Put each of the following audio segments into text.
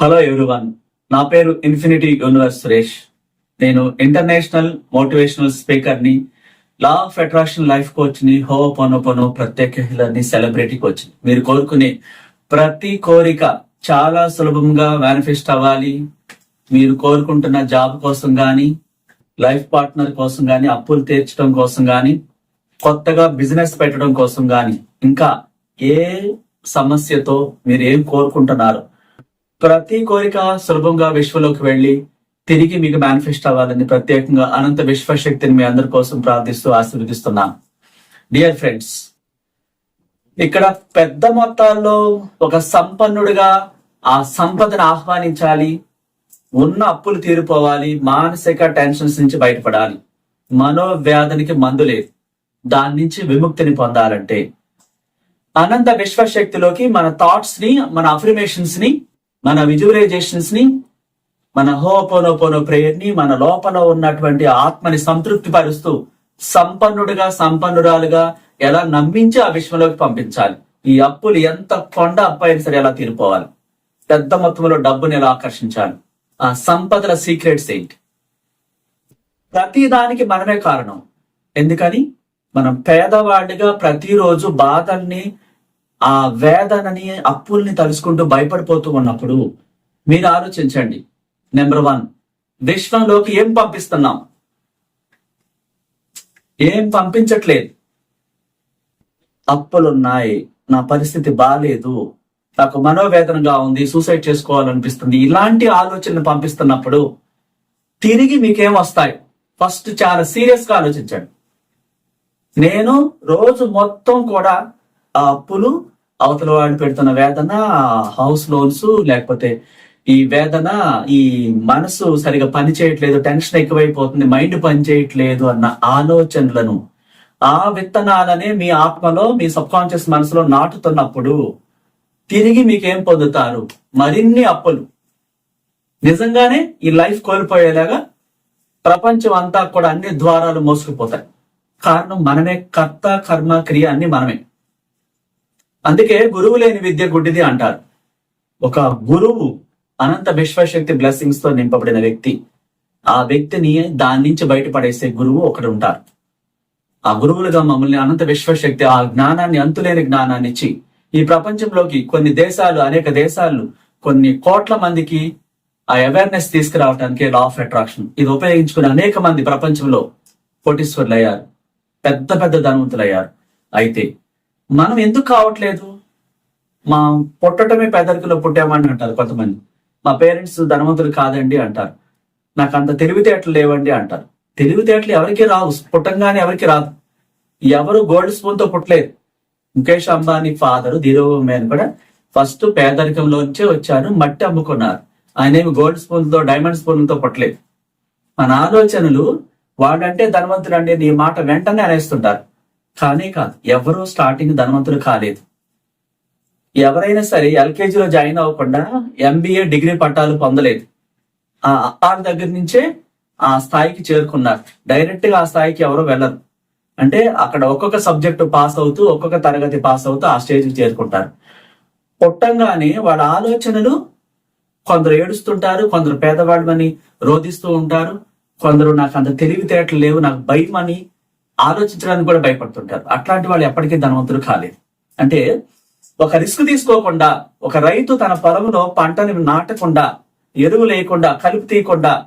Hello everyone నా పేరు infinity universe Suresh. నేను ఇంటర్నేషనల్ మోటివేషనల్ స్పీకర్ని లా ఆఫ్ అట్రాక్షన్ లైఫ్ కోచ్ని హో పొనో ప్రత్యేక హీలర్ని సెలబ్రిటీ కోచ్ మీరు కోరుకునే ప్రతి కోరిక చాలా సులభంగా మేనిఫెస్ట్ అవ్వాలి. మీరు కోరుకుంటున్న జాబ్ కోసం గాని లైఫ్ పార్ట్నర్ కోసం గాని అప్పులు తీర్చడం కోసం గాని కొత్తగా బిజినెస్ పెట్టడం కోసం గాని ఇంకా ఏ సమస్యతో మీరు ఏం కోరుకుంటున్నారు ప్రతి కోరిక సులభంగా విశ్వలోకి వెళ్ళి తిరిగి మీకు మేనిఫెస్ట్ అవ్వాలని ప్రత్యేకంగా అనంత విశ్వశక్తిని మీ అందరి కోసం ప్రార్థిస్తూ ఆశీర్వదిస్తున్నా. డియర్ ఫ్రెండ్స్ ఇక్కడ పెద్ద మొత్తాల్లో ఒక సంపన్నుడిగా ఆ సంపదను ఆహ్వానించాలి ఉన్న అప్పులు తీరిపోవాలి మానసిక టెన్షన్స్ నుంచి బయటపడాలి. మనోవ్యాధనికి మందు లేదు. దాని నుంచి విముక్తిని పొందాలంటే అనంత విశ్వశక్తిలోకి మన థాట్స్ని మన అఫర్మేషన్స్ని మన విజువలైజేషన్స్ని మన హోపోనోపోనో ప్రేయర్ని మన లోపల ఉన్నటువంటి ఆత్మని సంతృప్తి పరుస్తూ సంపన్నుడిగా సంపన్నురాలుగా ఎలా నమ్మించి ఆ విశ్వంలోకి పంపించాలి. ఈ అప్పులు ఎంత కొండ అప్పైన సరే ఎలా తీరుకోవాలి పెద్ద మొత్తంలో డబ్బుని ఎలా ఆకర్షించాలి. ఆ సంపదల సీక్రెట్స్ ఏంటి? ప్రతి దానికి మనమే కారణం. ఎందుకని? మనం పేదవాడిగా ప్రతిరోజు బాధల్ని ఆ వేదనని అప్పుల్ని తలుసుకుంటూ భయపడిపోతూ ఉన్నప్పుడు మీరు ఆలోచించండి. నెంబర్ వన్ విశ్వంలోకి ఏం పంపిస్తున్నాం? ఏం పంపించట్లేదు. అప్పులున్నాయి నా పరిస్థితి బాగాలేదు నాకు మనోవేదనగా ఉంది సూసైడ్ చేసుకోవాలనిపిస్తుంది ఇలాంటి ఆలోచనలు పంపిస్తున్నప్పుడు తిరిగి మీకేం వస్తాయి? ఫస్ట్ చాలా సీరియస్గా ఆలోచించండి. నేను రోజు మొత్తం కూడా ఆ అప్పులు అవతల వాడు పెడుతున్న వేదన హౌస్ లోన్స్ లేకపోతే ఈ వేదన ఈ మనసు సరిగా పని చేయట్లేదు టెన్షన్ ఎక్కువైపోతుంది మైండ్ పని చేయట్లేదు అన్న ఆలోచనలను ఆ విత్తనాలనే మీ ఆత్మలో మీ సబ్ కాన్షియస్ మనసులో నాటుతున్నప్పుడు తిరిగి మీకేం పొందుతారు? మరిన్ని అప్పులు. నిజంగానే ఈ లైఫ్ కోల్పోయేలాగా ప్రపంచం అంతా కూడా అన్ని ద్వారాలు మోసుకుపోతాయి. కారణం మనమే కర్త కర్మ క్రియ అన్ని మనమే. అందుకే గురువు లేని విద్య గుడ్డిది అంటారు. ఒక గురువు అనంత విశ్వశక్తి బ్లెస్సింగ్స్తో నింపబడిన వ్యక్తి ఆ వ్యక్తిని దాని నుంచి బయటపడేసే గురువు ఒకడు ఉంటారు. ఆ గురువులుగా మమ్మల్ని అనంత విశ్వశక్తి ఆ జ్ఞానాన్ని అంతులేని జ్ఞానాన్ని ఇచ్చి ఈ ప్రపంచంలోకి కొన్ని దేశాలు అనేక దేశాలు కొన్ని కోట్ల మందికి ఆ అవేర్నెస్ తీసుకురావడానికి లా ఆఫ్ అట్రాక్షన్ ఇది ఉపయోగించుకుని అనేక మంది ప్రపంచంలో కోటీశ్వర్లు అయ్యారు పెద్ద పెద్ద ధనవంతులు అయ్యారు అయితే మనం ఎందుకు కావట్లేదు? మా పుట్టటమే పేదరికలో పుట్టామని అంటారు కొంతమంది. మా పేరెంట్స్ ధనవంతులు కాదండి అంటారు. నాకు అంత తెలివితేటలు లేవండి అంటారు. తెలివితేటలు ఎవరికి రావు. పుట్టంగానే ఎవరికి రాదు. ఎవరు గోల్డ్ స్పూన్తో పుట్టలేదు. ముఖేష్ అంబానీ ఫాదర్ ధీరోభూమి మీద కూడా ఫస్ట్ పేదరికంలోంచే వచ్చారు. మట్టి అమ్ముకున్నారు. ఆయన ఏమి గోల్డ్ స్పూన్తో డైమండ్ స్పూన్తో పుట్టలేదు. మన ఆలోచనలు వాడంటే ధనవంతుడు అండి నీ మాట వెంటనే అనేస్తుంటారు. కానే కాదు ఎవరూ స్టార్టింగ్ ధనవంతులు కాలేదు. ఎవరైనా సరే ఎల్కేజీలో జాయిన్ అవ్వకుండా ఎంబీఏ డిగ్రీ పట్టాలు పొందలేదు. ఆ అప్పాల దగ్గర నుంచే ఆ స్థాయికి చేరుకున్నారు. డైరెక్ట్గా ఆ స్థాయికి ఎవరు వెళ్ళరు. అంటే అక్కడ ఒక్కొక్క సబ్జెక్టు పాస్ అవుతూ ఒక్కొక్క తరగతి పాస్ అవుతూ ఆ స్టేజ్కి చేరుకుంటారు. పుట్టంగానే వాళ్ళ ఆలోచనలు కొందరు ఏడుస్తుంటారు కొందరు పేదవాళ్ళమని రోధిస్తూ ఉంటారు కొందరు నాకు అంత తెలివితేటలు లేవు నాకు భయం అని ఆలోచించడానికి కూడా భయపడుతుంటారు. అట్లాంటి వాళ్ళు ఎప్పటికీ ధనవంతులు కాలేదు. అంటే ఒక రిస్క్ తీసుకోకుండా ఒక రైతు తన పొలంలో పంటని నాటకుండా ఎరువు లేకుండా కలుపు తీయకుండా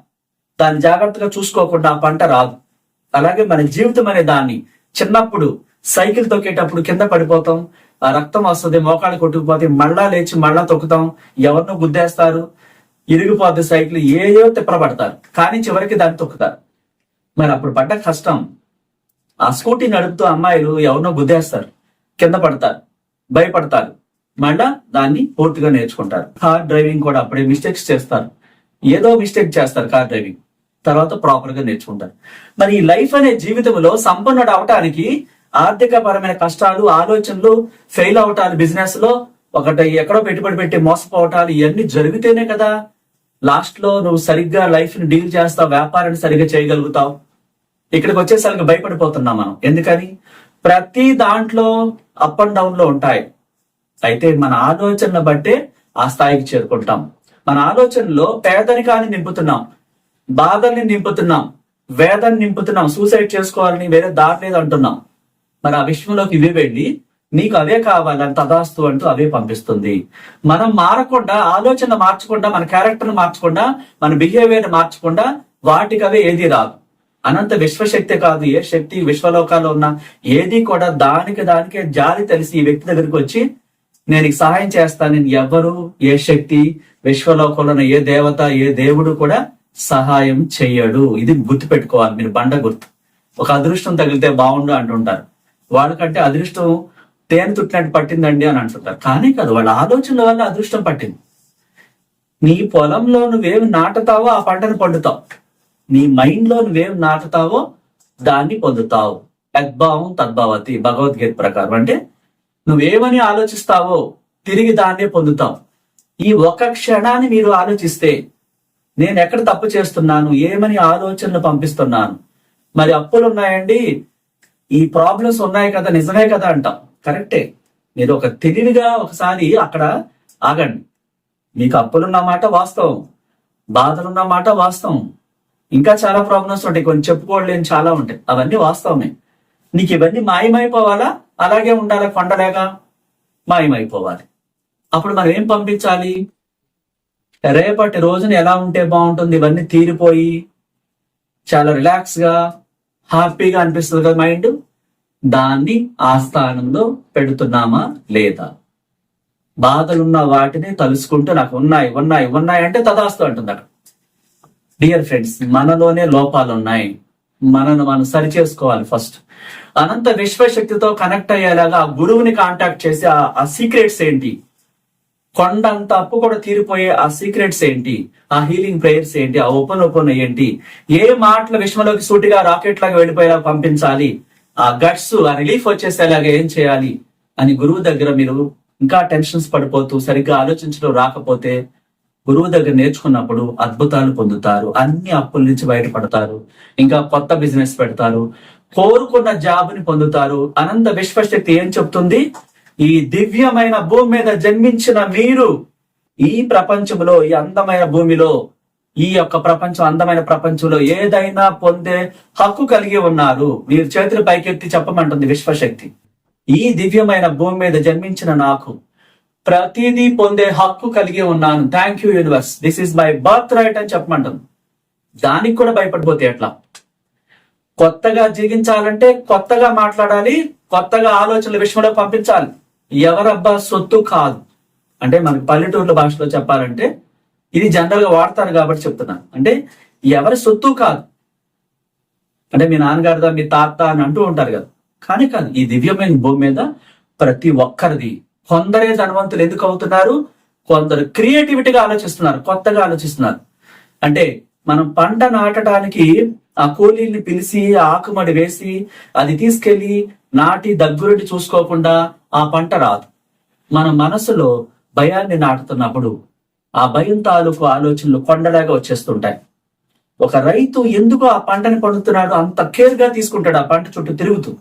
దాన్ని జాగ్రత్తగా చూసుకోకుండా ఆ పంట రాదు. అలాగే మన జీవితం అనే దాన్ని చిన్నప్పుడు సైకిల్ తొక్కేటప్పుడు కింద పడిపోతాం ఆ రక్తం వస్తుంది మోకాళ్ళు కొట్టుకుపోతే మళ్ళా లేచి మళ్ళా తొక్కుతాం ఎవరినో గుద్దేస్తారు ఇరిగిపోతే సైకిల్ ఏయో తిప్పబడతారు కానీ చివరికి దాన్ని తొక్కుతారు. మరి అప్పుడు పడ్డ కష్టం ఆ స్కూటీ నడుపుతూ అమ్మాయిలు ఎవరినో గుద్దేస్తారు. కింద పడతారు. భయపడతారు. మళ్ళా దాన్ని పూర్తిగా నేర్చుకుంటారు. కార్ డ్రైవింగ్ కూడా అప్పుడే మిస్టేక్స్ చేస్తారు. ఏదో మిస్టేక్ చేస్తారు కార్ డ్రైవింగ్. తర్వాత ప్రాపర్గా నేర్చుకుంటారు. మరి ఈ లైఫ్ అనే జీవితంలో సంపన్నుడు అవటానికి ఆర్థిక పరమైన కష్టాలు ఆలోచనలు ఫెయిల్ అవటాలు బిజినెస్లో ఒకటి ఎక్కడో పెట్టుబడి పెట్టి మోసపోవటాలు ఇవన్నీ జరిగితేనే కదా. లాస్ట్లో నువ్వు సరిగ్గా లైఫ్ని డీల్ చేస్తావు వ్యాపారాన్ని సరిగ్గా చేయగలుగుతావు. ఇక్కడికి వచ్చేసరికి భయపడిపోతున్నాం మనం. ఎందుకని? ప్రతి దాంట్లో అప్ అండ్ డౌన్లో ఉంటాయి. అయితే మన ఆలోచనను బట్టే ఆ స్థాయికి చేరుకుంటాం. మన ఆలోచనలో పేదరికాన్ని నింపుతున్నాం. బాధల్ని నింపుతున్నాం. వేదాన్ని నింపుతున్నాం. సూసైడ్ చేసుకోవాలని వేరే దారి లేదు అంటున్నాం. మరి ఆ విశ్వంలోకి ఇవే వెళ్ళి నీకు అవే కావాలని తదాస్తు అంటూ అవే పంపిస్తుంది. మనం మారకుండా ఆలోచన మార్చకుండా మన క్యారెక్టర్ మార్చకుండా మన బిహేవియర్ మార్చకుండా వాటికి అవే ఏది రాదు. అనంత విశ్వశక్తి కాదు ఏ శక్తి విశ్వలోకాల్లో ఉన్న ఏది కూడా దానికి దానికే జాలి తెలిసి ఈ వ్యక్తి దగ్గరికి వచ్చి నేను సహాయం చేస్తాను నేను ఎవరు ఏ శక్తి విశ్వలోకంలో ఉన్న ఏ దేవత ఏ దేవుడు కూడా సహాయం చెయ్యడు. ఇది గుర్తు పెట్టుకోవాలి మీరు బండ గుర్తు. ఒక అదృష్టం తగిలితే బాగుండు అంటుంటారు. వాళ్ళకంటే అదృష్టం తేనె తుట్టినట్టు పట్టిందండి అని అంటుంటారు. కానీ కాదు వాళ్ళ ఆలోచనల వల్ల అదృష్టం పట్టింది. నీ పొలంలో నువ్వేమి నాటుతావో ఆ పంటను పండుతావు. నీ మైండ్లో నువ్వేం నాటుతావో దాన్ని పొందుతావు. తద్భావం తద్భావతి భగవద్గీత ప్రకారం. అంటే నువ్వేమని ఆలోచిస్తావో తిరిగి దాన్నే పొందుతావు. ఈ ఒక క్షణాన్ని మీరు ఆలోచిస్తే నేను ఎక్కడ తప్పు చేస్తున్నాను ఏమని ఆలోచనలు పంపిస్తున్నాను? మరి అప్పులు ఉన్నాయండి? ఈ ప్రాబ్లమ్స్ ఉన్నాయి కదా నిజమే కదా అంటాం. కరెక్టే. మీరు ఒక తెలివిగా ఒకసారి అక్కడ ఆగండి. మీకు అప్పులున్న మాట వాస్తవం. బాధలున్న మాట వాస్తవం. ఇంకా చాలా ప్రాబ్లమ్స్ ఉంటాయి. కొన్ని చెప్పుకోలేని చాలా ఉంటాయి. అవన్నీ వాస్తవమే. నీకు ఇవన్నీ మాయమైపోవాలా? అలాగే ఉండాలా కొండలేగా మాయమైపోవాలి. అప్పుడు మనం ఏం పంపించాలి? రేపటి రోజున ఎలా ఉంటే బాగుంటుంది? ఇవన్నీ తీరిపోయి చాలా రిలాక్స్గా హ్యాపీగా అనిపిస్తుంది కదా మైండ్ దాన్ని ఆ స్థానంలో పెడుతున్నామా లేదా? బాధలున్న వాటిని తలుసుకుంటూ నాకు ఉన్నాయి ఉన్నాయి ఉన్నాయి అంటే తదాస్తు అంటుంది అక్కడ. డియర్ ఫ్రెండ్స్ మనలోనే లోపాలు ఉన్నాయి మనను మనం సరి చేసుకోవాలి ఫస్ట్ అనంత విశ్వశక్తితో కనెక్ట్ అయ్యేలాగా ఆ గురువుని కాంటాక్ట్ చేసి ఆ- సీక్రెట్స్ ఏంటి? కొండంత అప్పు కూడా తీరిపోయే ఆ సీక్రెట్స్ ఏంటి? ఆ హీలింగ్ ప్రేయర్స్ ఏంటి? ఆ ఓపెన్ ఓపెన్ ఏంటి? ఏ మాటలు విశ్వంలోకి సూటిగా రాకెట్ లాగా వెళ్ళిపోయేలా పంపించాలి? ఆ గట్స్ ఆ రిలీఫ్ వచ్చేసేలాగా ఏం చేయాలి? అని గురువు దగ్గర మీరు ఇంకా టెన్షన్స్ పడిపోతూ సరిగ్గా ఆలోచించడం రాకపోతే గురువు దగ్గర నేర్చుకున్నప్పుడు అద్భుతాలు పొందుతారు. అన్ని అప్పుల నుంచి బయటపడతారు. ఇంకా కొత్త బిజినెస్ పెడతారు. కోరుకున్న జాబ్ని పొందుతారు. అనంత విశ్వశక్తి ఏం చెప్తుంది? ఈ దివ్యమైన భూమి మీద జన్మించిన మీరు ఈ ప్రపంచంలో ఈ అందమైన భూమిలో ఈ యొక్క ప్రపంచం అందమైన ప్రపంచంలో ఏదైనా పొందే హక్కు కలిగి ఉన్నారు. మీరు చేతులు పైకెత్తి చెప్పమంటుంది విశ్వశక్తి. ఈ దివ్యమైన భూమి మీద జన్మించిన నాకు ప్రతిదీ పొందే హక్కు కలిగి ఉన్నాను. Thank you universe this is my birth right చెప్పమంటుంది దానికి కూడా భయపడిపోతే ఎట్లా? కొత్తగా జీవించాలంటే కొత్తగా మాట్లాడాలి కొత్తగా ఆలోచనల విషయంలో పంపించాలి. ఎవరబ్బా? సొత్తు కాదు. అంటే మనకి పల్లెటూరు భాషలో చెప్పాలంటే ఇది జనరల్గా వాడతారు కాబట్టి చెప్తున్నాను. అంటే ఎవరి సొత్తు కాదు. అంటే మీ నాన్నగారిదా మీ తాత అని అంటూ ఉంటారు కదా. కానీ కాదు ఈ దివ్యమైన భూమి మీద ప్రతి ఒక్కరిది కొందరే ధనవంతులు ఎందుకు అవుతున్నారు? కొందరు క్రియేటివిటీగా ఆలోచిస్తున్నారు కొత్తగా ఆలోచిస్తున్నారు. అంటే మనం పంట నాటడానికి ఆ కూలీల్ని పిలిచి ఆకుమడి వేసి అది తీసుకెళ్ళి నాటి దగ్గరుండి చూసుకోకుండా ఆ పంట రాదు. మన మనసులో భయాన్ని నాటుతున్నప్పుడు ఆ భయం తాలూకు ఆలోచనలు కొండలాగా వచ్చేస్తుంటాయి. ఒక రైతు ఎందుకు ఆ పంటని పండుతున్నాడు? అంత కేర్గా తీసుకుంటాడు ఆ పంట చుట్టూ తిరుగుతూ.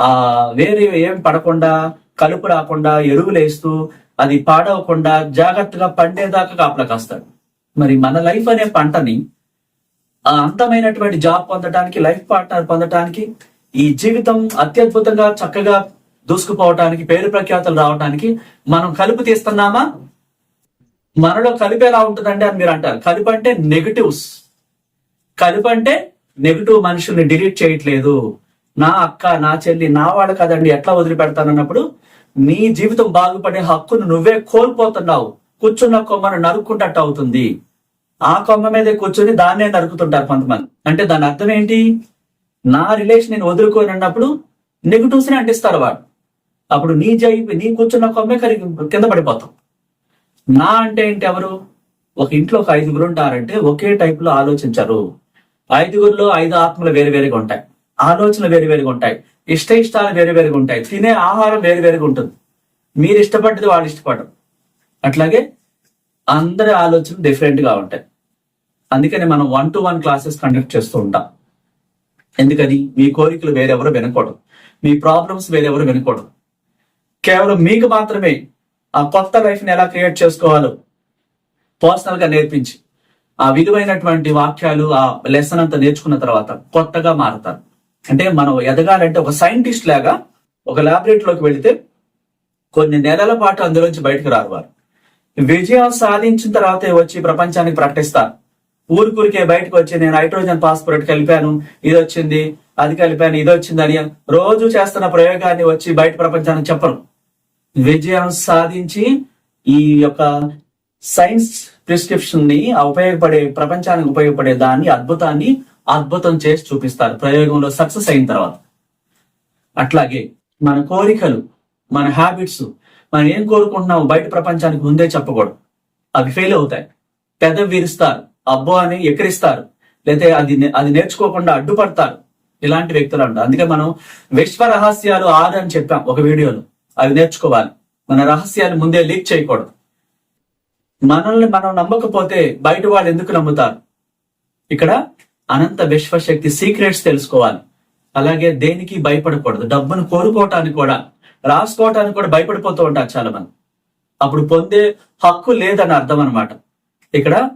ఆ వేరే ఏం పడకుండా కలుపు రాకుండా ఎరువులు వేస్తూ అది పాడవకుండా జాగ్రత్తగా పండేదాకా కాపలా కాస్తాడు. మరి మన లైఫ్ అనే పంటని ఆ అంతమైనటువంటి జాబ్ పొందడానికి లైఫ్ పార్ట్నర్ పొందడానికి ఈ జీవితం అత్యద్భుతంగా చక్కగా దూసుకుపోవటానికి పేరు ప్రఖ్యాతలు రావడానికి మనం కలుపు తీస్తున్నామా? మనలో కలిపి ఎలా ఉంటుందండి అని మీరు అంటారు. కలుపు అంటే నెగటివ్స్. కలుపు అంటే నెగిటివ్ మనుషుల్ని డిలీట్ చేయట్లేదు. నా అక్క నా చెల్లి నా వాడు కదండి ఎట్లా వదిలిపెడతానన్నప్పుడు నీ జీవితం బాగుపడే హక్కును నువ్వే కోల్పోతున్నావు. కూర్చున్న కొమ్మను నరుక్కుంటట్టు అవుతుంది. ఆ కొమ్మ మీదే కూర్చొని దాన్నే నరుకుతుంటారు కొంతమంది. అంటే దాని అర్థం ఏంటి? నా రిలేషన్ నేను వదులుకొని అన్నప్పుడు నెగిటివ్స్ని అంటిస్తారు వాడు. అప్పుడు నీ జై నీ కూర్చున్న కొమ్మే కరిగి కింద పడిపోతాం. నా అంటే ఏంటి ఎవరు? ఒక ఇంట్లో ఒక ఐదుగురు ఉంటారంటే ఒకే టైప్లో ఆలోచించరు. ఐదుగురులో ఐదు ఆత్మలు వేరు వేరుగా ఉంటాయి. ఆలోచనలు వేరు వేరుగా ఉంటాయి. ఇష్ట ఇష్టాలు వేరు వేరుగా ఉంటాయి. తినే ఆహారం వేరు వేరుగా ఉంటుంది. మీరు ఇష్టపడ్డది వాళ్ళు ఇష్టపడరు. అట్లాగే అందరి ఆలోచనలు డిఫరెంట్గా ఉంటాయి. అందుకనే మనం one to one classes conduct చేస్తూ ఉంటాం. ఎందుకని? మీ కోరికలు వేరెవరు వినకూడదు. మీ ప్రాబ్లమ్స్ వేరెవరు వినకూడదు. కేవలం మీకు మాత్రమే ఆ కొత్త లైఫ్ని ఎలా క్రియేట్ చేసుకోవాలో పర్సనల్గా నేర్పించి ఆ విలువైనటువంటి వాక్యాలు ఆ లెసన్ అంతా నేర్చుకున్న తర్వాత కొత్తగా మారుతారు. అంటే మనం ఎదగాలంటే ఒక సైంటిస్ట్ లాగా ఒక ల్యాబొరేటరీలోకి వెళితే కొన్ని నెలల పాటు అందులోంచి బయటకు రారు వారు. విజయం సాధించిన తర్వాతే వచ్చి ప్రపంచానికి ప్రకటిస్తారు. ఊరికూరికే బయటకు వచ్చి నేను హైడ్రోజన్ పాస్పోర్ట్ కలిపాను ఇది వచ్చింది అది కలిపాను ఇది వచ్చింది అని రోజు చేస్తున్న ప్రయోగాన్ని వచ్చి బయట ప్రపంచానికి చెప్పరు. విజయం సాధించి ఈ యొక్క సైన్స్ ప్రిస్క్రిప్షన్ని ఉపయోగపడే ప్రపంచానికి ఉపయోగపడే దాన్ని అద్భుతాన్ని అద్భుతం చేసి చూపిస్తారు. ప్రయోగంలో సక్సెస్ అయిన తర్వాత. అట్లాగే మన కోరికలు మన హ్యాబిట్స్ మనం ఏం కోరుకుంటున్నాము బయట ప్రపంచానికి ముందే చెప్పకూడదు. అవి ఫెయిల్ అవుతాయి. పెద్ద విరుస్తారు. అబ్బో అని ఎక్కిరిస్తారు. లేకపోతే అది అది నేర్చుకోకుండా అడ్డుపడతారు. ఇలాంటి వ్యక్తులు అంటారు. అందుకే మనం విశ్వ రహస్యాలు ఆరు అని చెప్పాం ఒక వీడియోలో. అవి నేర్చుకోవాలి. మన రహస్యాలు ముందే లీక్ చేయకూడదు. మనల్ని మనం నమ్మకపోతే బయట వాళ్ళు ఎందుకు నమ్ముతారు? ఇక్కడ అనంత విశ్వశక్తి సీక్రెట్స్ తెలుసుకోవాలి. అలాగే దేనికి భయపడకూడదు. డబ్బును కోరుకోవటానికి కూడా రాసుకోవటానికి కూడా భయపడిపోతూ ఉంటారు చాలా మంది అప్పుడు పొందే హక్కు లేదని అర్థం అనమాట ఇక్కడ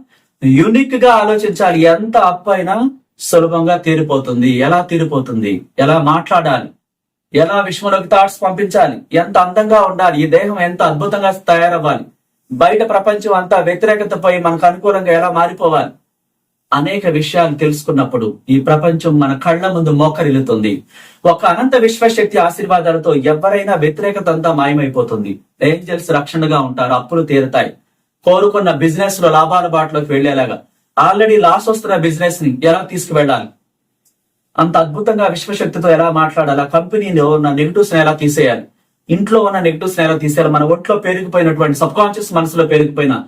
యునిక్గా ఆలోచించాలి. ఎంత అప్పు అయినా సులభంగా తీరిపోతుంది. ఎలా తీరిపోతుంది? ఎలా మాట్లాడాలి? ఎలా విశ్వంలోకి థాట్స్ పంపించాలి? ఎంత అందంగా ఉండాలి? ఈ దేహం ఎంత అద్భుతంగా తయారవ్వాలి? బయట ప్రపంచం అంతా వ్యతిరేకతపై మనకు అనుకూలంగా ఎలా మారిపోవాలి? అనేక విషయాలు తెలుసుకున్నప్పుడు ఈ ప్రపంచం మన కళ్ళ ముందు మోకరిల్లుతుంది. ఒక అనంత విశ్వశక్తి ఆశీర్వాదాలతో ఎవరైనా వ్యతిరేకత అంతా మాయమైపోతుంది. ఏంజల్స్ రక్షణగా ఉంటారు అప్పులు తీరుతాయి. కోరుకున్న బిజినెస్లో లాభాల బాటలోకి వెళ్ళేలాగా ఆల్రెడీ లాస్ వస్తున్న బిజినెస్ని ఎలా తీసుకువెళ్ళాలి? అంత అద్భుతంగా విశ్వశక్తితో ఎలా మాట్లాడాలి? ఆ కంపెనీలో ఉన్న నెగిటివ్స్ ఎలా తీసేయాలి? ఇంట్లో ఉన్న నెగిటివ్స్ ఎలా తీసేయాలి? మన ఒంట్లో పెరిగిపోయినటువంటి సబ్ కాన్షియస్ మనసులో పెరిగిపోయిన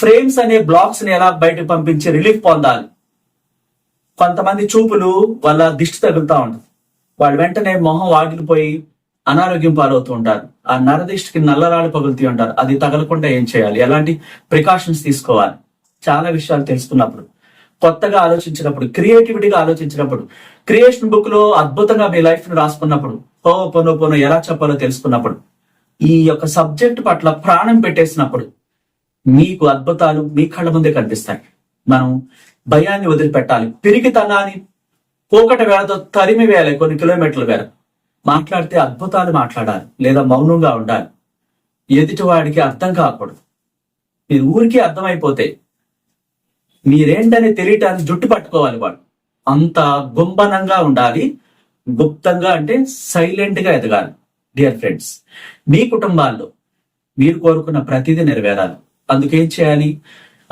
ఫ్రేమ్స్ అనే బ్లాక్స్ని ఎలా బయటకు పంపించి రిలీఫ్ పొందాలి? కొంతమంది చూపులు వాళ్ళ దిష్టి తగులుతూ ఉంటుంది. వాళ్ళు వెంటనే మొహం వాగిలిపోయి అనారోగ్యం పాలవుతూ ఉంటారు. ఆ నరదిష్టికి నల్లరాళ్ళు పగులుతూ ఉంటారు. అది తగలకుండా ఏం చేయాలి? ఎలాంటి ప్రికాషన్స్ తీసుకోవాలి? చాలా విషయాలు తెలుసుకున్నప్పుడు కొత్తగా ఆలోచించినప్పుడు క్రియేటివిటీగా ఆలోచించినప్పుడు క్రియేషన్ బుక్లో అద్భుతంగా మీ లైఫ్ను రాసుకున్నప్పుడు ఓ పొనో పొనో ఎలా చెప్పాలో తెలుసుకున్నప్పుడు ఈ యొక్క సబ్జెక్ట్ పట్ల ప్రాణం పెట్టేసినప్పుడు మీకు అద్భుతాలు మీ కళ్ళ ముందే కనిపిస్తాయి. మనం భయాన్ని వదిలిపెట్టాలి. పిరికితనాన్ని పోకట వేళతో తరిమి వేయాలి కొన్ని కిలోమీటర్ల వేళ మాట్లాడితే అద్భుతాలు మాట్లాడాలి లేదా మౌనంగా ఉండాలి. ఎదుటివాడికి అర్థం కాకూడదు. మీరు ఊరికి అర్థమైపోతే మీరేంటని తెలియటానికి జుట్టు పట్టుకోవాలి వాడు. అంత గుంబనంగా ఉండాలి. గుప్తంగా అంటే సైలెంట్గా ఎదగాలి. డియర్ ఫ్రెండ్స్ మీ కుటుంబాల్లో మీరు కోరుకున్న ప్రతిదీ నెరవేరాలి. అందుకేం చేయాలి?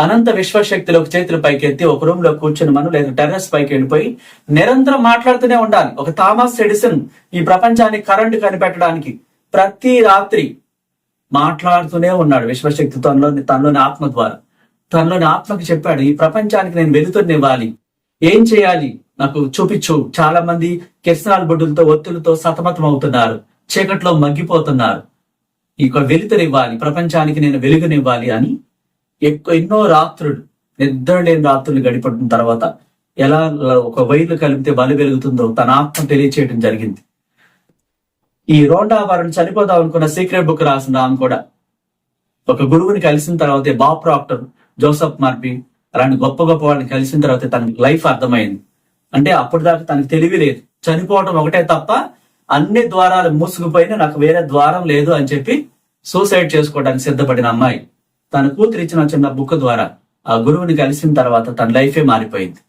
అనంత విశ్వశక్తిలో ఒక చేతులు పైకి ఎత్తి ఒక రూమ్లో కూర్చొని మనం లేదా టెర్రస్ పైకి వెళ్ళిపోయి నిరంతరం మాట్లాడుతూనే ఉండాలి. ఒక థామస్ ఎడిసన్ ఈ ప్రపంచానికి కరెంటు కనిపెట్టడానికి ప్రతి రాత్రి మాట్లాడుతూనే ఉన్నాడు విశ్వశక్తి తనలోని తనలోని ఆత్మ ద్వారా. తనలోని ఆత్మకి చెప్పాడు ఈ ప్రపంచానికి నేను వెలుతురునివ్వాలి ఏం చేయాలి? నాకు చూపించు. చాలా మంది కెస్నాల్ బొడ్డులతో ఒత్తులతో సతమతం అవుతున్నారు చీకట్లో మగ్గిపోతున్నారు. ఇక వెలుతురివ్వాలి ప్రపంచానికి నేను వెలుగునివ్వాలి అని ఎక్కువ ఎన్నో రాత్రులు నిద్ర లేని రాత్రులు గడిపడిన తర్వాత ఎలా ఒక వైర్లు కలిపితే బలి వెలుగుతుందో తన ఆత్మ తెలియచేయడం జరిగింది. ఈ రోండా వారిని చనిపోదాం అనుకున్న సీక్రెట్ బుక్ రాసిన ఆమె కూడా ఒక గురువుని కలిసిన తర్వాత బాబ్ ప్రాక్టర్ జోసఫ్ మార్పి అలాంటి గొప్ప గొప్ప వాళ్ళని కలిసిన తర్వాత తనకి లైఫ్ అర్థమైంది. అంటే అప్పటిదాకా దాకా తనకి తెలివి లేదు. చనిపోవడం ఒకటే తప్ప అన్ని ద్వారాలు మూసుకుపోయినా నాకు వేరే ద్వారం లేదు అని చెప్పి సూసైడ్ చేసుకోవడానికి సిద్ధపడిన అమ్మాయి తన కూతురు ఇచ్చిన చిన్న బుక్ ద్వారా ఆ గురువుని కలిసిన తర్వాత తన లైఫే మారిపోయింది.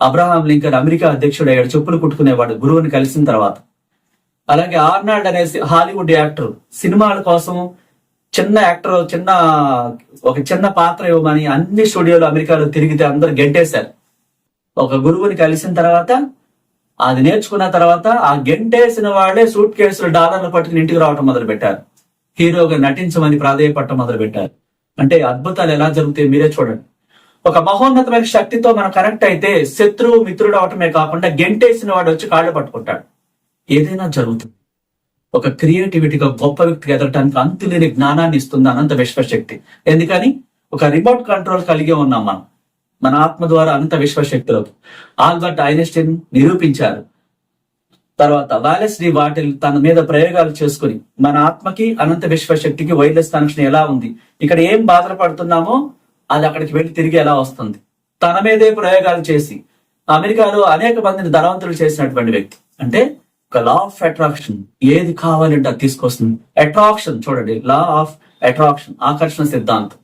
అబ్రహాం లింకన్ అమెరికా అధ్యక్షుడు అయ్యాడు చెప్పులు కుట్టుకునేవాడు గురువుని కలిసిన తర్వాత. అలాగే ఆర్నాల్డ్ అనేసి హాలీవుడ్ యాక్టర్ సినిమాల కోసం చిన్న యాక్టర్ చిన్న ఒక చిన్న పాత్ర ఇవ్వమని అన్ని స్టూడియోలు అమెరికాలో తిరిగితే అందరు గెంటేశారు. ఒక గురువుని కలిసిన తర్వాత అది నేర్చుకున్న తర్వాత ఆ గెంటేసిన వాళ్ళే సూట్ కేసులు డాలర్లు పట్టుకుని ఇంటికి రావటం మొదలు పెట్టారు హీరోగా నటించమని ప్రాధేయపడటం మొదలు పెట్టారు అంటే అద్భుతాలు ఎలా జరుగుతాయి మీరే చూడండి. ఒక మహోన్నతమైన శక్తితో మనం కనెక్ట్ అయితే శత్రువు మిత్రుడు అవటమే కాకుండా గెంటేసిన వాడు వచ్చి కాళ్ళు పట్టుకుంటాడు. ఏదైనా జరుగుతుంది. ఒక క్రియేటివిటీగా గొప్ప వ్యక్తికి ఎదగటానికి అంతులేని జ్ఞానాన్ని ఇస్తుంది అనంత విశ్వశక్తి. ఎందుకని? ఒక రిమోట్ కంట్రోల్ కలిగి ఉన్నాం మనం. మన ఆత్మ ద్వారా అంత విశ్వశక్తులకు. ఆల్బర్ట్ ఐన్స్టీన్ నిరూపించారు. తర్వాత వాలెస్ డి వాటిల్ తన మీద ప్రయోగాలు చేసుకుని మన ఆత్మకి అనంత విశ్వశక్తికి వైర్లెస్ కనెక్షన్ ఎలా ఉంది? ఇక్కడ ఏం బాధలు పడుతున్నామో అది అక్కడికి వెళ్ళి తిరిగి ఎలా వస్తుంది? తన మీదే ప్రయోగాలు చేసి అమెరికాలో అనేక మందిని ధనవంతులు చేసినటువంటి వ్యక్తి. అంటే ఒక లా ఆఫ్ అట్రాక్షన్ ఏది కావాలంటే అది తీసుకొస్తుంది. అట్రాక్షన్ చూడండి లా ఆఫ్ అట్రాక్షన్ ఆకర్షణ సిద్ధాంతం.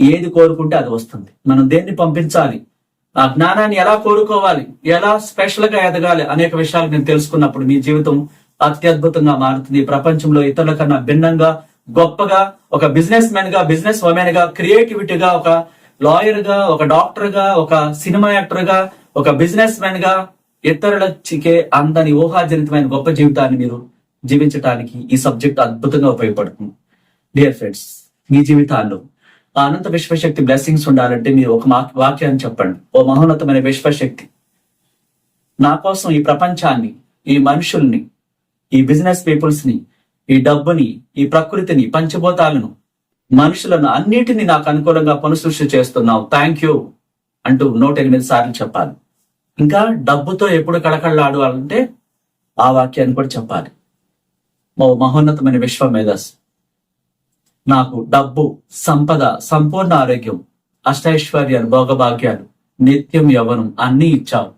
ఏది కోరుకుంటే అది వస్తుంది. మనం దేన్ని పంపించాలి? ఆ జ్ఞానాన్ని ఎలా కోరుకోవాలి? ఎలా స్పెషల్గా ఎదగాలి? అనేక విషయాలు నేను తెలుసుకున్నప్పుడు మీ జీవితం అత్యద్భుతంగా మారుతుంది. ఈ ప్రపంచంలో ఇతరుల కన్నా భిన్నంగా గొప్పగా ఒక బిజినెస్ మ్యాన్గా బిజినెస్ ఉమెన్గా క్రియేటివిటీగా ఒక లాయర్గా ఒక డాక్టర్గా ఒక సినిమా యాక్టర్గా ఒక బిజినెస్ మ్యాన్గా ఇతరుల చికే అందని ఊహాజనితమైన గొప్ప జీవితాన్ని మీరు జీవించడానికి ఈ సబ్జెక్ట్ అద్భుతంగా ఉపయోగపడుతుంది. డియర్ ఫ్రెండ్స్ మీ జీవితాల్లో అనంత విశ్వశక్తి బ్లెస్సింగ్స్ ఉండాలంటే మీరు ఒక మా- వాక్యాన్ని చెప్పండి. ఓ మహోన్నతమైన విశ్వశక్తి. నా కోసం ఈ ప్రపంచాన్ని ఈ మనుషుల్ని ఈ బిజినెస్ పీపుల్స్ని ఈ డబ్బుని ఈ ప్రకృతిని పంచభూతాలను మనుషులను అన్నిటిని నాకు అనుకూలంగా పునఃసృష్టి చేస్తున్నావు. థ్యాంక్ యూ అంటూ నూట ఎనిమిది సార్లు చెప్పాలి. ఇంకా డబ్బుతో ఎప్పుడు కళకళలాడాలంటే ఆ వాక్యాన్ని కూడా చెప్పాలి. ఓ మహోన్నతమైన విశ్వ మేధస్సు. నాకు డబ్బు సంపద సంపూర్ణ ఆరోగ్యం అష్టైశ్వర్యాలు భోగభాగ్యాలు నిత్యం యవ్వనం అన్ని ఇచ్చావు.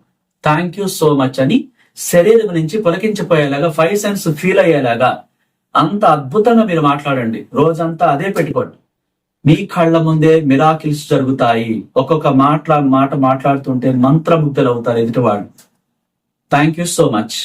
థ్యాంక్ యూ సో మచ్ అని శరీరం నుంచి పులకించిపోయేలాగా ఫైవ్ సెన్స్ ఫీల్ అయ్యేలాగా అంత అద్భుతంగా మీరు మాట్లాడండి. రోజంతా అదే పెట్టుకోండి. మీ కళ్ళ ముందే మిరాకిల్స్ జరుగుతాయి. ఒక్కొక్క మాట్లా మాట మాట్లాడుతుంటే మంత్రముగ్ధులు అవుతారు ఎదుటివాడు థ్యాంక్ యూ సో మచ్